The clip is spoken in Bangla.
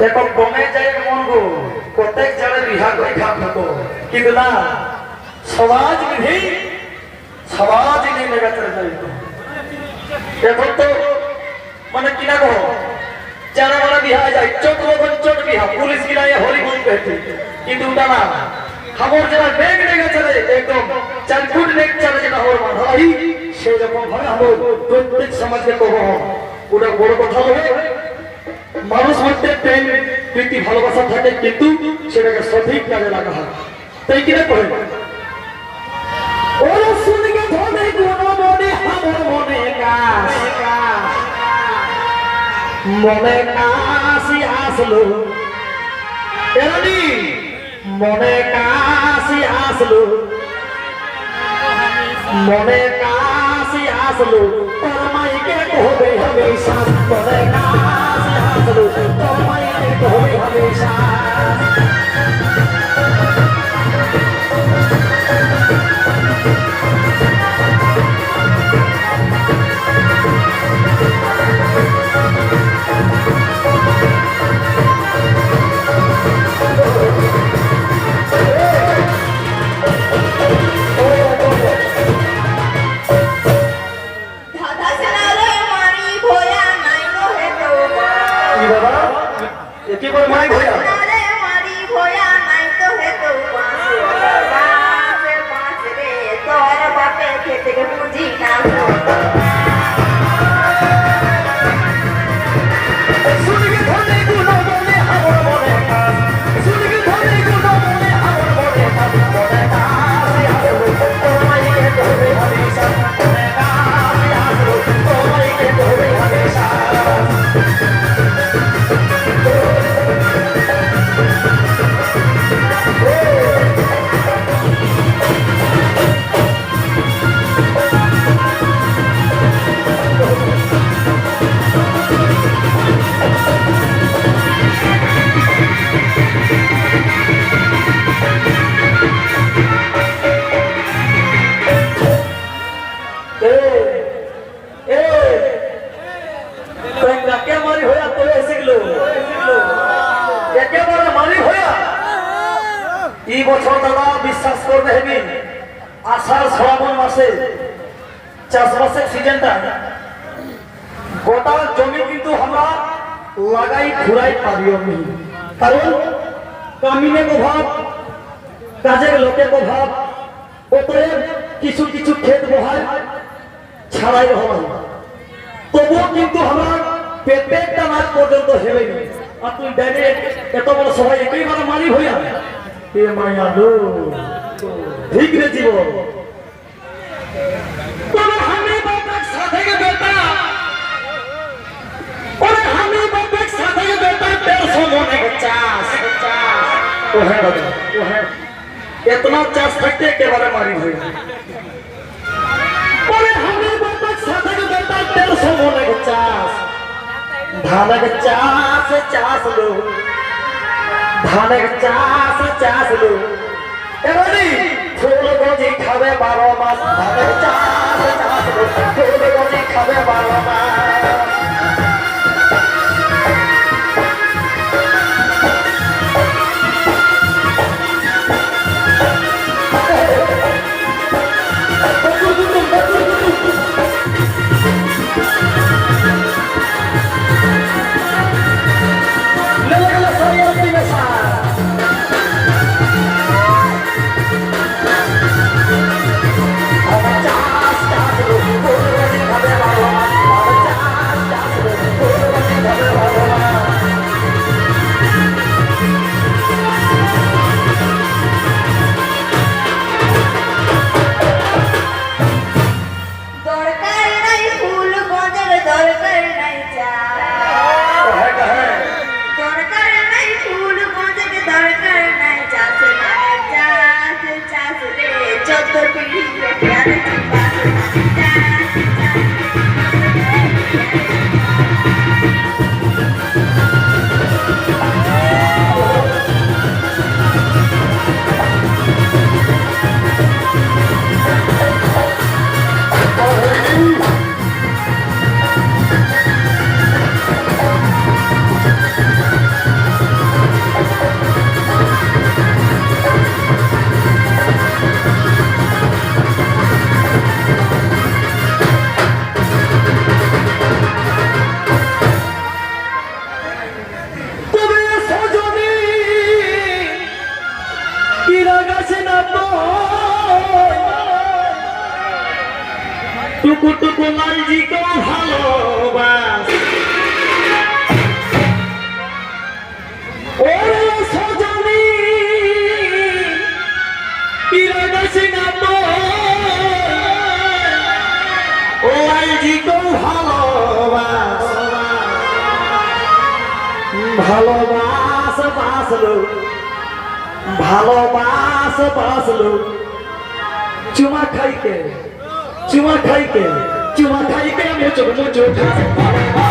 দেখো গমে যায় মন গো। প্রত্যেক জানে বিহা করে খাপ থাকো কিন্তু না, সমাজ বিধি, সমাজ নিয়ে যাইত এখন তো মানে কিনা কো যারা মানে বিহা যায় চোট মতন চোট বিহা, পুলিশ কিনা হরি বল পেতে কিন্তু ওটা না খবর যারা বেগ লেগে চলে একদম চার ফুট বেগ চলে যেটা হওয়ার মাথায় সেই রকম ভাবে আমরা প্রত্যেক সমাজকে কব ওটা বড় কথা হবে প্রীতি, ভালোবাসা থাকে কিন্তু সেটাকে সঠিক কাজে লাগা হয়। তাই কিনা করে মনে কাশি আসলো। মনে কাশি আসলো। মনে কাশি আসলো। তোর মাইকে কহবে হমেশা মনে কাশি একে বলে মাই ভয়া শ্রাবণ মাসে চাষবাসের সিজনটা গোটা জমি কিন্তু আমরা লাগাই, ঘুরাই পারি আমি কারণ কামিনের অভাব কাজের লোকের অভাব অতএব কিছু কিছু ক্ষেত বহায় ছাড়াই হওয়া তবুও কিন্তু আমার পেটেরটা মাছ পর্যন্ত নি আর তুই ডাইরেক্ট এত বড় সবাই একেবারে মারি হইয়া, এ মাইয়া লো। ঠিক রে জীবন। সাথে গে বেটা। ওরে আমি বাপের সাথে গে বেটা দেড়শো মনে গে চাষ। ও হ্যাঁ দাদা ও হ্যাঁ। এতনা চাষ থাকতে একেবারে মারি হইয়া ওরে আমি বাপের সাথে গে বেটা দেড়শো মনে গে চাষ ধানক টুকু টুকু ভালোবাস ওরে সজনী ইরাদাসে নাম ও লালজিকে ভালোবাস ভালোবাস বাসলো ভালোবাস বাসলো চুমা খাইকে চুমা খাইতে চুমা খাইতে আমি খাস ভালোবাস